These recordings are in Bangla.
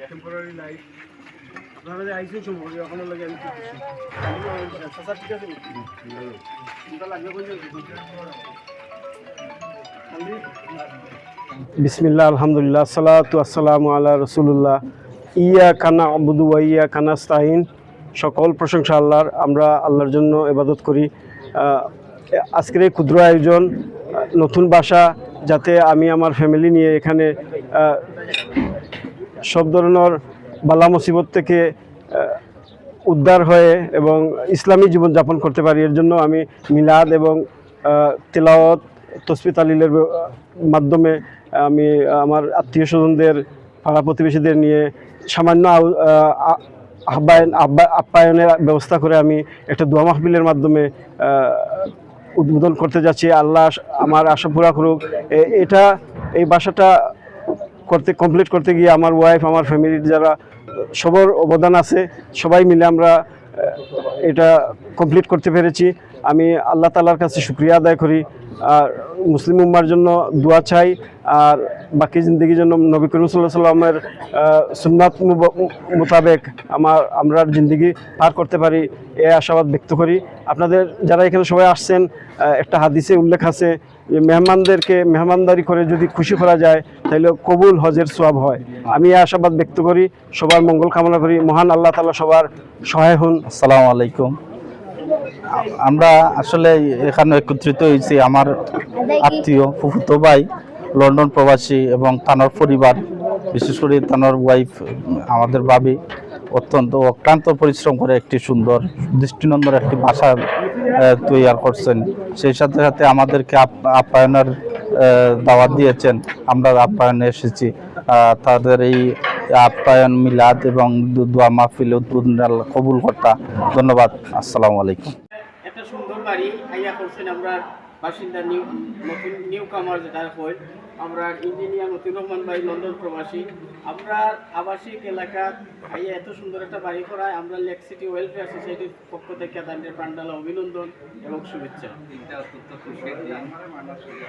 টেম্পোরারি লাইট আপনারা যে আইসিউ সম্পর্কে এখনও লাগে আমি স্যার ঠিক আছে কোনটা লাগবে কোন বিসমিল্লাহ আলহামদুলিল্লাহ সালাতু আসসালামু আলা রসুল্লাহ ইয়া কানা আবুদু ওয়া ইয়া কানা স্তাইন সকল প্রশংসা আল্লাহর আমরা আল্লাহর জন্য এবাদত করি। আজকের এই ক্ষুদ্র আয়োজন নতুন বাসা যাতে আমি আমার ফ্যামিলি নিয়ে এখানে সব ধরনের বালা মুসিবত থেকে উদ্ধার হয়ে এবং ইসলামী জীবনযাপন করতে পারি। এর জন্য আমি মিলাদ এবং তেলাওয়াত, তসবি তালিলের মাধ্যমে আমি আমার আত্মীয় স্বজনদের, পাড়া প্রতিবেশীদের নিয়ে সামান্য আহ্বায়ন আহ্বা- আপ্যায়নের ব্যবস্থা করে আমি একটা দোয়া মাহবিলের মাধ্যমে উদ্বোধন করতে যাচ্ছি, আল্লাহ আমার আশা পুরা করুক। এটা, এই বাসাটা করতে কমপ্লিট করতে গিয়ে আমার ওয়াইফ আমার ফ্যামিলির যারা, সবার অবদান আছে, সবাই মিলে আমরা এটা কমপ্লিট করতে পেরেছি। আমি আল্লাহ তালার কাছে শুক্রিয়া আদায় করি। মুসলিম উম্মার জন্য দোয়া চাই, আর বাকি জিন্দগির জন্য নবী করিম সাল্লাহ সাল্লামের সুন্নাত মোতাবেক আমার, আমরা জিন্দগি পার করতে পারি, এ আশাবাদ ব্যক্ত করি। আপনাদের যারা এখানে সবাই আসছেন একটা হাদিসে উল্লেখ আছে যে মেহমানদেরকে মেহমানদারি করে যদি খুশি করা যায় তাহলে কবুল হজের সোয়াব হয়। আমি এই আশাবাদ ব্যক্ত করি, সবার মঙ্গল কামনা করি। মহান আল্লাহ তালা সবার সহায় হন। আসসালামু আলাইকুম। আমরা আসলে এখানে একত্রিত হয়েছি আমার আত্মীয় ফুফুতো ভাই লন্ডন প্রবাসী এবং তানোর পরিবার বিশেষ করে তানোর ওয়াইফ আমাদের ভাবি অত্যন্ত অক্লান্ত পরিশ্রম করে একটি সুন্দর দৃষ্টিনন্দন একটি আহ, তৈরি করছেন। সেই সাথে সাথে আমাদেরকে আপ- আপ্যায়নের দাওয়াত দিয়েছেন। আমরা আপ্যায়নে এসেছি। তাদের এই আপ্যায়ন মিলাদ এবং দোয়া মাহফিল উদ্বোধন কবুল কর্তা। ধন্যবাদ। আসসালামু আলাইকুম। সুন্দর বাড়ি। আইয়া করছেন আমরা বাসিন্দা নিউ নতুন নিউ কামার যেটা হয়। আমরা ইঞ্জিনিয়ার মতিউর রহমান ভাই, লন্ডন প্রবাসী। আমরা আবাসিক এলাকা। আইয়া এত সুন্দর একটা বাড়ি করায়। আমরা লেক সিটি ওয়েলফেয়ার সোসাইটির পক্ষ থেকে তাদের প্রাণডালা অভিনন্দন এবং শুভেচ্ছা।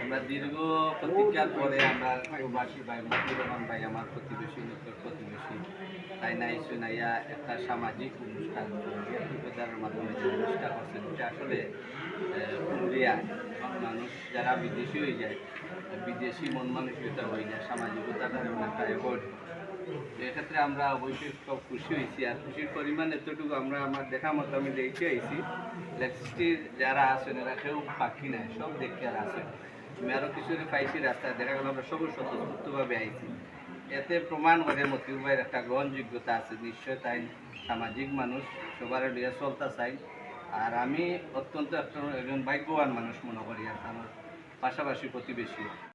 আমরা দীর্ঘ প্রতীক্ষার পরে আমরা প্রবাসী ভাই মতিউর রহমান ভাই, আমার প্রতিবেশী প্রতিবেশী তাই নাই শুনাইয়া একটা সামাজিক অনুষ্ঠান প্রচারের মাধ্যমে যে অনুষ্ঠান করছেন এটা আসলে উমরিয়া মানুষ, যারা বিদেশি হয়ে যায়, বিদেশি মন মানসিকতা হয়ে যায় সামাজিকতাটা যেমন একটা এফোর্ড এক্ষেত্রে আমরা অবশ্যই খুব খুশি হয়েছি, আর খুশির পরিমাণ এতটুকু আমরা আমার দেখা মতো আমি দেখে আইছি। লেক্সটির যারা আছেন, এরা কেউ পাখি নাই, সব দেখে আর আছেন। আমি আরও কিছু পাইছি রাস্তায়, দেখা গেল আমরা সবুজ স্বতঃস্ফূর্তভাবে আইছি। এতে প্রমাণ করে মতিউর ভাইয়ের একটা গ্রহণযোগ্যতা আছে। নিশ্চয় তাই সামাজিক মানুষ সবার লিয়া চলতা চাই। আর আমি অত্যন্ত একটা একজন ভাগ্যবান মানুষ মনে করি, আর আমার পাশাপাশি প্রতিবেশী